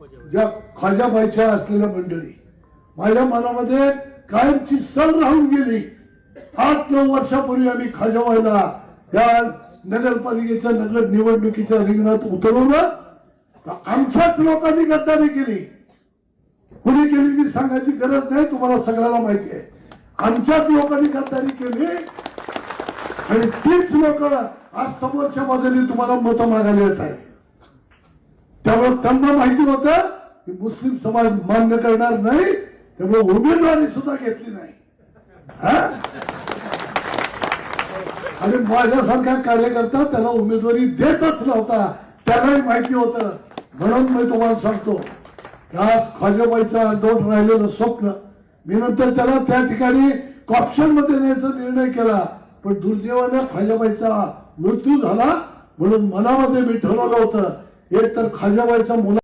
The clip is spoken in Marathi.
ज्या खाजाबाईच्या असलेल्या मंडळी माझ्या मनामध्ये कायमची सण राहून गेली. आठ नऊ वर्षापूर्वी आम्ही खाजाबाईला त्या नगरपालिकेच्या नगर निवडणुकीच्या रिंगणात उतरवलं. आमच्याच लोकांनी गद्दारी केली. कुणी केली मी सांगायची गरज नाही तुम्हाला सगळ्याला माहिती आहे. आमच्याच लोकांनी गद्दारी केली. आणि तीच लोक आज समोरच्या बाजूने तुम्हाला मतं मागायला येत आहे त्यामुळे त्यांना माहिती होतं की मुस्लिम समाज मान्य करणार नाही त्यामुळे उमेदवारी सुद्धा घेतली नाही. आणि माझ्यासारख्या कार्यकर्ता त्याला उमेदवारी देतच नव्हता त्यालाही माहिती होतं. म्हणून मी तुम्हाला सांगतो आज खाजाबाईचं अर्धवट राहिलेलं स्वप्न मी नंतर त्याला त्या ठिकाणी कॉप्शनमध्ये न्यायचा निर्णय केला पण दुर्दैवानं खाजाबाईचा मृत्यू झाला म्हणून मनामध्ये मी ठरवलं होतं एक तर खाजाबाईचा मुला